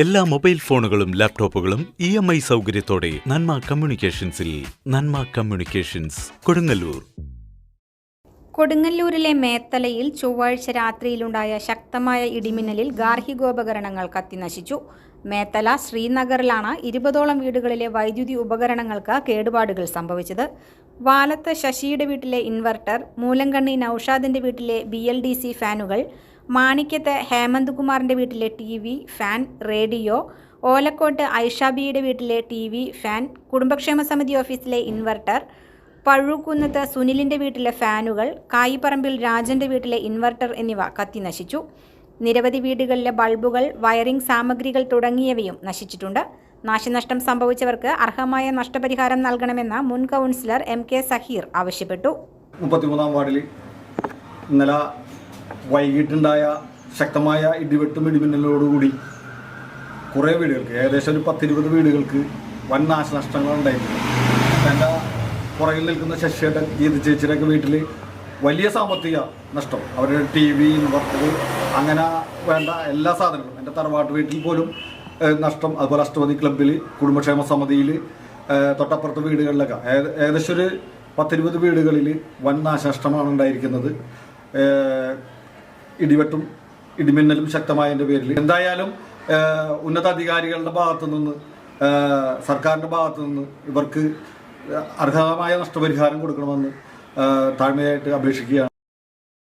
എല്ലാ മൊബൈൽ ഫോണുകളും ലാപ്ടോപ്പുകളും ഇ എം ഐ സൗകര്യത്തോടെ നന്മ കമ്മ്യൂണിക്കേഷൻസിൽ നന്മ കമ്മ്യൂണിക്കേഷൻസ് കൊടുങ്ങല്ലൂർ. കൊടുങ്ങല്ലൂരിലെ മേത്തലയിൽ ചൊവ്വാഴ്ച രാത്രിയിലുണ്ടായ ശക്തമായ ഇടിമിന്നലിൽ ഗാർഹികോപകരണങ്ങൾ കത്തിനശിച്ചു മേത്തല ശ്രീനഗറിലാണ് ഇരുപതോളം വീടുകളിലെ വൈദ്യുതി ഉപകരണങ്ങൾക്ക് കേടുപാടുകൾ സംഭവിച്ചത്. വാലത്ത് ശശിയുടെ വീട്ടിലെ ഇൻവെർട്ടർ മൂലങ്കണ്ണി നൌഷാദിന്റെ വീട്ടിലെ ബി ഫാനുകൾ മാണിക്യത്ത് ഹേമന്ത് കുമാറിന്റെ വീട്ടിലെ T V fan radio Olakkot ഐഷാബിയുടെ വീട്ടിലെ ടി വി ഫാൻ കുടുംബക്ഷേമ സമിതി ഓഫീസിലെ ഇൻവെർട്ടർ പഴുക്കുന്നത്ത് സുനിലിന്റെ വീട്ടിലെ ഫാനുകൾ കായിപ്പറമ്പിൽ രാജന്റെ വീട്ടിലെ ഇൻവെർട്ടർ എന്നിവ കത്തി നശിച്ചു. നിരവധി വീടുകളിലെ ബൾബുകൾ വയറിംഗ് സാമഗ്രികൾ തുടങ്ങിയവയും നശിച്ചിട്ടുണ്ട്. നാശനഷ്ടം സംഭവിച്ചവർക്ക് അർഹമായ നഷ്ടപരിഹാരം നൽകണമെന്ന് മുൻ കൗൺസിലർ എം കെ സഹീർ ആവശ്യപ്പെട്ടു. മുപ്പത്തിമൂന്നാം വാർഡിൽ ഇന്നലെ വൈകിട്ടുണ്ടായ ശക്തമായ ഇടിവെട്ടും ഇടിമിന്നലോടുകൂടി കുറേ വീടുകൾക്ക് ഏകദേശം ഒരു പത്തിരുപത് വീടുകൾക്ക് വൻ നാശനഷ്ടങ്ങൾ ഉണ്ടായിരുന്നു എന്റെ പുറകിൽ നിൽക്കുന്ന ശശിയുടെ ഗീത ചേച്ചിയുടെയൊക്കെ വീട്ടിൽ വലിയ സാമ്പത്തിക നഷ്ടം. അവരുടെ ടി വി ഇൻവെർട്ടർ അങ്ങനെ വേണ്ട എല്ലാ സാധനങ്ങളും. എന്റെ തറവാട്ട് വീട്ടിൽ പോലും നഷ്ടം. അതുപോലെ അഷ്ടപതി ക്ലബിൽ കുടുംബക്ഷേമ സമിതിയിൽ തൊട്ടപ്പുറത്തെ വീടുകളിലൊക്കെ. ഏകദേശം ഒരു പത്തിരുപത് വീടുകളിൽ വൻ നാശനഷ്ടമാണ് ഉണ്ടായിരിക്കുന്നത്. ഇടിവെട്ടും ഇടിമിന്നലും ശക്തമായതിന്റെ പേരിൽ. എന്തായാലും ഉന്നതാധികാരികളുടെ ഭാഗത്തു നിന്ന് സർക്കാരിന്റെ ഭാഗത്തു നിന്ന് ഇവർക്ക് അർഹതമായ നഷ്ടപരിഹാരം കൊടുക്കണമെന്ന് താഴ്മയായിട്ട് അപേക്ഷിക്കുകയാണ്.